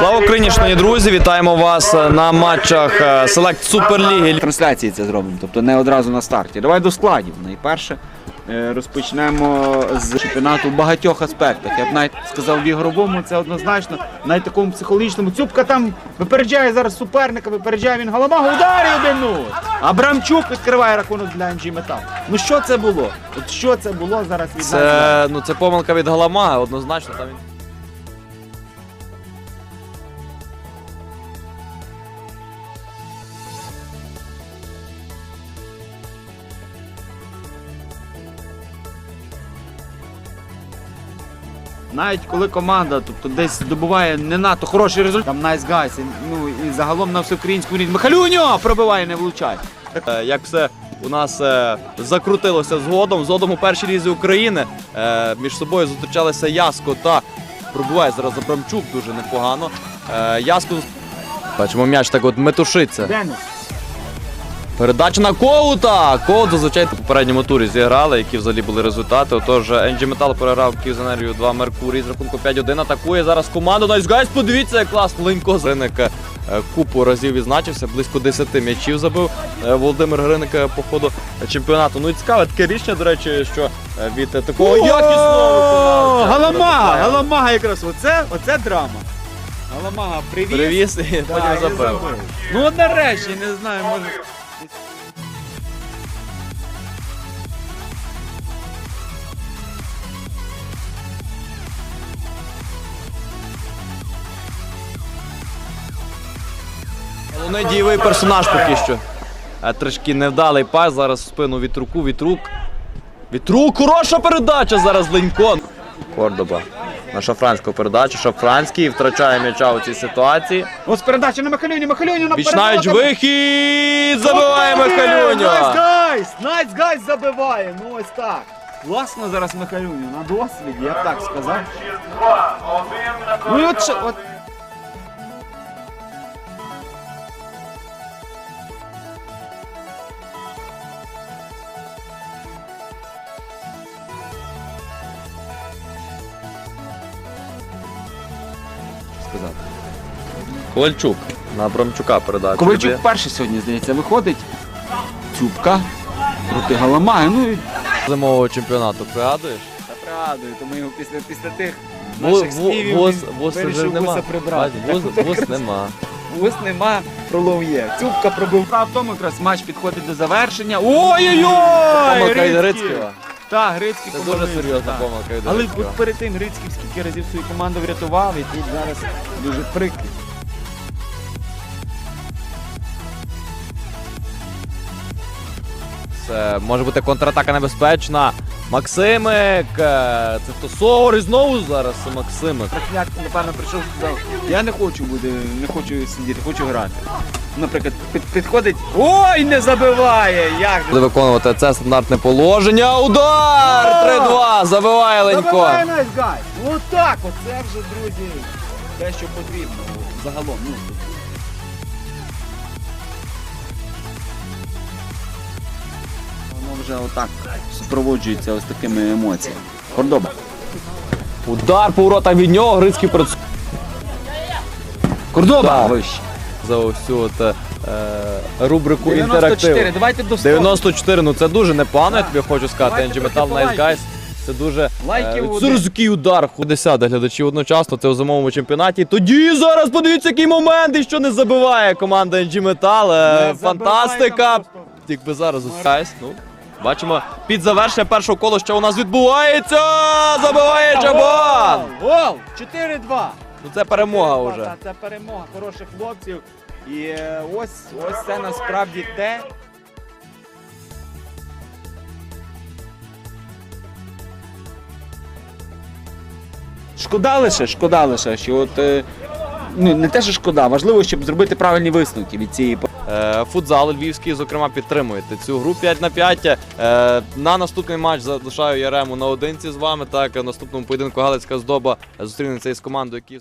Слава Україні, шановні друзі! Вітаємо вас на матчах е, Селект Суперліги. трансляції це зробимо, тобто не одразу на старті. Давай до складів. Найперше е, розпочнемо з чемпіонату в багатьох аспектах. Я б навіть сказав в ігровому, це однозначно, навіть такому психологічному. Цюбка там випереджає зараз суперника, випереджає він Галамагу, ударі один 0 Абрамчук відкриває рахунок для NG Метал. Ну що це було? От що це було зараз від нас? Це, ну, це помилка від Галамага, однозначно. Там він... Навіть коли команда тобто, десь здобуває не надто хороший результат, там nice guys, і, ну і загалом на всеукраїнському рівні. Михалюньо пробиває, не влучає. Е, Як все у нас е, закрутилося згодом. Згодом у першій лізі України е, між собою зустрічалися Яско та пробуває зараз Абрамчук дуже непогано. Е, Яско бачимо м'яч так от метушиться. Денис. Передача на Коута! Коут зазвичай в попередньому турі зіграли, які взагалі були результати. Отож, NG Metal переграв Київзенерію 2 Меркурій з рахунку 5-1. Атакує зараз команду. Найс Гайс, подивіться, як класно. Ленько Гриник е, купу разів відзначився, близько 10 м'ячів забив е, Володимир Гриник е, по ходу чемпіонату. Ну і цікаве таке рішення, до речі, що від такого якісного Галамага, Галамага Галамага якраз. Оце, оце драма. Галамага привіз. привіз і потім забив. Ну нарешті, не знаю, може. Головний дієвий персонаж поки що. Е, Трішки невдалий пас, зараз в спину вітруку, вітрук. Вітрук, хороша передача зараз Ленько. Кордоба. На шафранську передачу. Шафранський втрачає м'яча у цій ситуації. Ось передача на Михалюню, Михалюню на Вічнають вихід! Забиває Найс Михалюню! гайс! Найс гайс забиває! Ну ось так. Класно зараз Михалюню, на досвіді, я б так сказав. Ну і от, от сказати. Ковальчук. На Абрамчука передача. Ковальчук перший сьогодні, здається, виходить. Цюбка проти Галамаги. Ну і Зимового чемпіонату, пригадуєш? Та пригадую, тому його після, після тих наших співів він вуз вирішив нема. вуса прибрати. Вуз якраз нема. Вус нема, пролов є. Цюбка пробив. Справа в тому якраз матч підходить до завершення. Ой-ой-ой! Помилка! Грицького. Так, Грицький Це помилився, дуже серйозна так. помилка від Але Грицького. перед тим Грицький скільки разів свою команду врятував, і тут зараз дуже прикро. Це може бути контратака небезпечна. Максимик. е, Це хто Согор і знову зараз Максимик. Трахляк, напевно, прийшов сказав, я не хочу бути, не хочу сидіти, хочу грати. Наприклад, під, підходить. Ой, не забиває! Як Буде виконувати це стандартне положення. Удар! 3-2. Забиває Ленько. Забиває найс гай. Ну так, оце вже, друзі, те, що потрібно загалом. Ну. Воно вже отак супроводжується ось такими емоціями. Кордоба. Удар по воротах від нього. Грицький перед Кордоба! Так. За цю от, е, рубрику 94, інтерактиву. давайте до 100. 94, ну це дуже непогано, я тобі хочу сказати. Давайте NG Metal трохи Nice лайків. Guys. Це дуже Лайків е, один. це удар. 50 глядачів одночасно, це у зимовому чемпіонаті. Тоді зараз подивіться, який момент, і що не забиває команда NG Metal. Е, Не Фантастика. просто. Якби зараз Guys, ну. Бачимо, під завершення першого кола, що у нас відбувається. Забиває Чабан! Гол! 4-2. Ну це перемога Це- вже. Це перемога хороших хлопців. І е, ось, ось це насправді те. Шкода лише, шкода лише, що от. е, Ну, не те, що шкода, важливо, щоб зробити правильні висновки від цієї Е, Футзал Львівський, зокрема, підтримуєте цю гру 5 на 5. Е, На наступний матч залишаю Ярему наодинці з вами. Так, наступному поєдинку Галицька здоба зустрінеться із командою, які